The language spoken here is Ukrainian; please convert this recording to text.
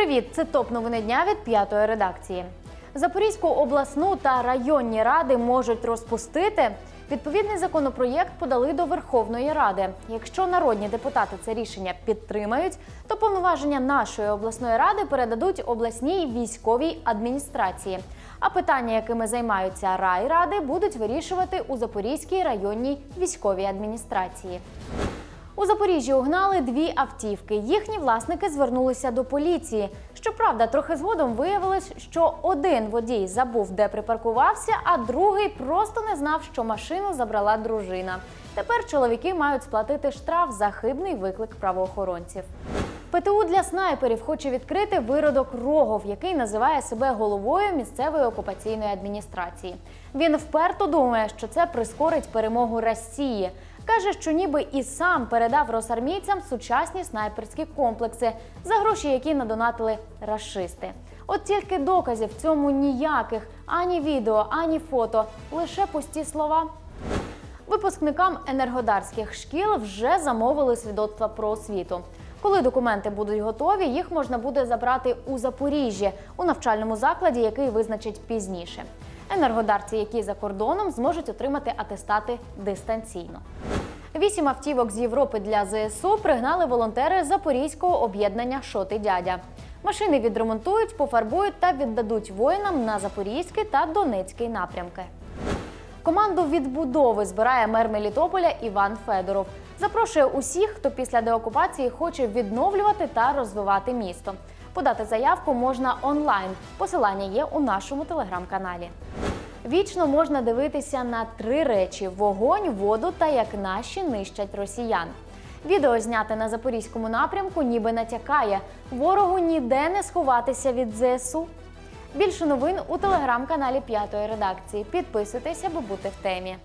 Привіт! Це топ новини дня від п'ятої редакції. Запорізьку обласну та районні ради можуть розпустити. Відповідний законопроєкт подали до Верховної Ради. Якщо народні депутати це рішення підтримають, то повноваження нашої обласної ради передадуть обласній військовій адміністрації. А питання, якими займаються райради, будуть вирішувати у Запорізькій районній військовій адміністрації. У Запоріжжі угнали дві автівки. Їхні власники звернулися до поліції. Щоправда, трохи згодом виявилось, що один водій забув, де припаркувався, а другий просто не знав, що машину забрала дружина. Тепер чоловіки мають сплатити штраф за хибний виклик правоохоронців. ПТУ для снайперів хоче відкрити виродок Рогов, який називає себе головою місцевої окупаційної адміністрації. Він вперто думає, що це прискорить перемогу Росії. Каже, що ніби і сам передав росармійцям сучасні снайперські комплекси за гроші, які надонатили рашисти. От тільки доказів цьому ніяких ані відео, ані фото, лише пусті слова. Випускникам енергодарських шкіл вже замовили свідоцтва про освіту. Коли документи будуть готові, їх можна буде забрати у Запоріжжі у навчальному закладі, який визначить пізніше. Енергодарці, які за кордоном, зможуть отримати атестати дистанційно. Вісім автівок з Європи для ЗСУ пригнали волонтери Запорізького об'єднання Шоти дядя. Машини відремонтують, пофарбують та віддадуть воїнам на Запорізький та Донецький напрямки. Команду відбудови збирає мер Мелітополя Іван Федоров. Запрошує усіх, хто після деокупації хоче відновлювати та розвивати місто. Подати заявку можна онлайн. Посилання є у нашому телеграм-каналі. Вічно можна дивитися на три речі: вогонь, воду та як наші нищать росіян. Відео зняте на запорізькому напрямку, ніби натякає ворогу ніде не сховатися від ЗСУ. Більше новин у телеграм-каналі П'ятої редакції. Підписуйтесь, аби бути в темі.